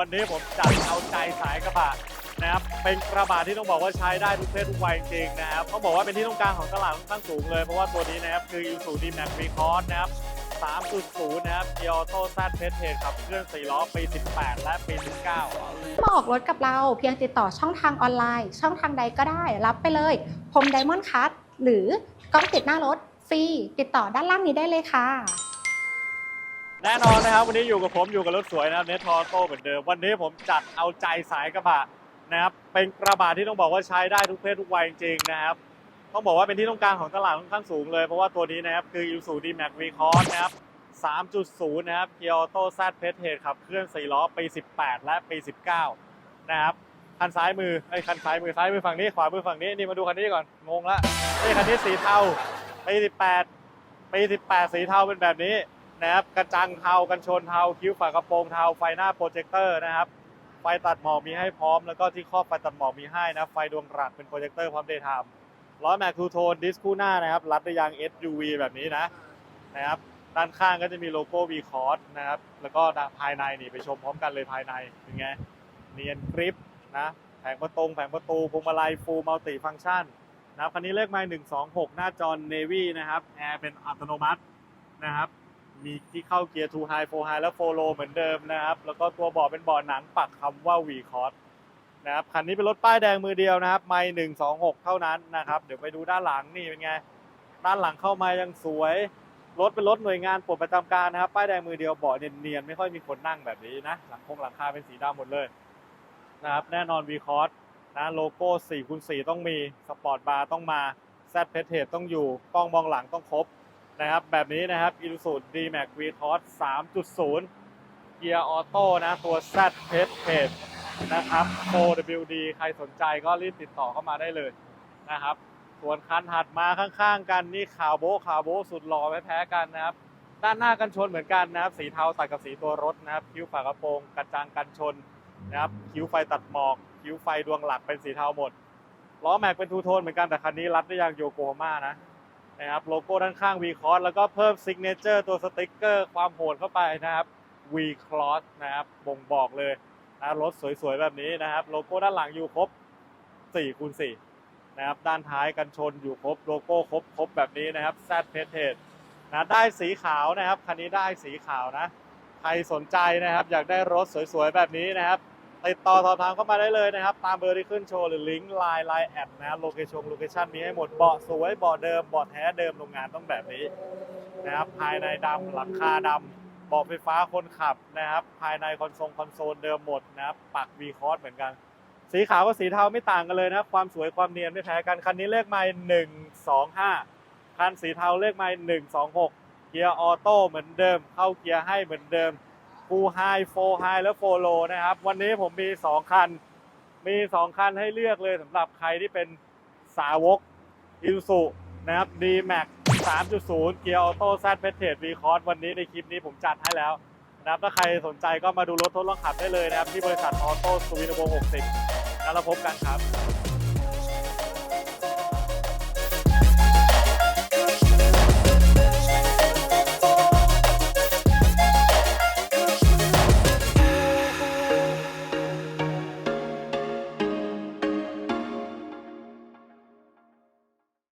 วันนี้ผมจัดเอาใจสายกระบะนะครับเป็นกระบะที่ต้องบอกว่าใช้ได้ทุกเพศทุกวัยจริงๆนะครับต้องบอกว่าเป็นที่ต้องการของตลาดค่อนข้างสูงเลย เพราะว่าตัวนี้นะครับคือ i s u z u D-Max Recon นะครับ 3.0 นะครับ g i o t o Z p e t ขับเคลื่อน4ล้อปี 18 และปี 19 มาออกรถกับเราเพียงติดต่อช่องทางออนไลน์ ช่องทางใดก็ได้ รับไปเลยพรมไดมอนด์คัทหรือกล้องติดหน้ารถฟรีติดต่อด้านล่างนี้ได้เลยค่ะ แน่นอนนะครับ วันนี้อยู่กับผมอยู่กับรถสวยนะครับเนทอโต้เหมือนเดิม วันนี้ผมจัดเอาใจสายกระบะนะครับเป็นกระบะที่ต้องบอกว่าใช้ได้ทุกเพศทุกวัยจริงๆนะครับ ต้องบอกว่าเป็นที่ต้องการของตลาดค่อนข้างสูงเลย เพราะว่าตัวนี้นะครับคือ i s u z u D-Max Recon นะครับ 3.0 นะครับ g i o t o Z p e t ขับเคลื่อน4ล้อปี 18 และปี 19 นะครับคันซ้ายมือไอ้คันซ้ายมือซ้ายมือฝั่งนี้ขวามือฝั่งนี้นี่มาดูคันนี้ก่อนงงละนี่คันนี้สีเทาปี 18ปี 18 สีเทาเป็นแบบนี้ นะครับกระจังเทากันชนเทาคิ้วฝากระโปรงเทาไฟหน้าโปรเจคเตอร์นะครับไฟตัดหมอกมีให้พร้อมแล้วก็ที่ครอบไฟตัดหมอกมีให้นะไฟดวงหลักเป็นโปรเจคเตอร์พร้อมเดย์ไทม์ล้อแม็กทูโทนดิสคู่หน้านะครับรัดด้วยยาง SUV แบบนี้นะนะครับด้านข้างก็จะมีโลโก้ V c o r s นะครับแล้วก็ภายในนี่ไปชมพร้อมกันเลยภายในเป็นไงเนียนกริปนะแผงประตงแผงประตูพวงมาลัยฟูลมัลติฟัง c t ชันนะครับคันนี้เลขไมล์126 หน้าจอ Navy นะครับแอร์เป็นอัตโนมัตินะครับ มีที่เข้าเกียร์2 High 4 High และ4 Low เหมือนเดิมนะครับ แล้วก็ตัวเบาะเป็นเบาะหนังปักคำว่า V c o r s นะครับ คันนี้เป็นรถป้ายแดงมือเดียวนะครับ ไมล์126เท่านั้นนะครับ เดี๋ยวไปดูด้านหลังนี่เป็นไง ด้านหลังเข้ามายังสวย รถเป็นรถหน่วยงานปลดประจำการนะครับ ป้ายแดงมือเดียวเบาะเนียนๆ ไม่ค่อยมีคนนั่งแบบนี้นะ หลังคงหลังคาเป็นสีดำหมดเลยนะครับ แน่นอน v c o r s นะโลโก้4คูณ4ต้องมี สปอร์ตบาร์ต้องมา Z p e t ต้องอยู่ กล้องมองหลังต้องครบ นะครับ แบบนี้นะครับ i s u z u D-Max v c o r s 3.0 เกียร์ออโต้นะ ตัว Z p e t นะครับ 4WD ใครสนใจก็รีบติดต่อเข้ามาได้เลยนะครับ ส่วนคันถัดมาข้างๆกันนี่ขาวโบ๊ะขาวโบ๊ะสุดหล่อไม่แพ้กันนะครับ ด้านหน้ากันชนเหมือนกันนะครับ สีเทาตัดกับสีตัวรถนะครับ คิ้วฝากระโปรงกระจังกันชนนะครับ คิ้วไฟตัดหมอก คิ้วไฟดวงหลักเป็นสีเทาหมดล้อแม็กเป็นทูโทนเหมือนกันแต่คันนี้รัดได้ยยางโยโกฮาม่านะ นะครับโลโก้ด้านข้าง V Cross แล้วก็เพิ่มซิกเนเจอร์ตัวสติกเกอร์ความโหดเข้าไปนะครับ V Cross นะครับบ่งบอกเลยนะรถสวยๆ แบบนี้นะครับ โลโก้ด้านหลังอยู่ครบ4คูณ4นะครับด้านท้ายกันชนอยู่ครบโลโก้ครบครบแบบนี้นะครับ Z p e t นะได้สีขาวนะครับคันนี้ได้สีขาวนะใครสนใจนะครับ อยากได้รถสวยๆ แบบนี้นะครับ ติดต่อสอบถามเข้ามาได้เลยนะครับ ตามเบอร์ที่ขึ้นโชว์หรือลิงก์ไลน์ไลน์แอดนะโลเคชั่นโลเคชั่นมีให้หมดเบาะสวยเบาะเดิมเบาะแท้เดิมโรงงานต้องแบบนี้นะครับภายในดำหลังคาดำเบาะไฟฟ้าคนขับนะครับ ภายในคอนโซลคอนโซลเดิมหมดนะครับปัก V c o r s เหมือนกัน สีขาวกับสีเทาไม่ต่างกันเลยนะครับความสวยความเนียนไม่แพ้กันคันนี้เลขไมล์หนึ่งสองห้าคันสีเทาเลขไมล์หนึ่งสองหกเกียร์ออโต้เหมือนเดิม เข้าเกียร์ให้เหมือนเดิม ฟูไฮโฟไฮและโฟโลนะครับ วันนี้ผมมี 2 คัน มี 2 คันให้เลือกเลยสำหรับใครที่เป็นสาวกอิลสุนะครับ D-Max 3.0 เกียร์ออโต้แซดเพเทวีคอร์สวันนี้ในคลิปนี้ผมจัดให้แล้วนะครับ ถ้าใครสนใจก็มาดูรถทดลองขับได้เลยนะครับ ที่บริษัทออโต้สวินโบ60 แล้วเราพบกันครับ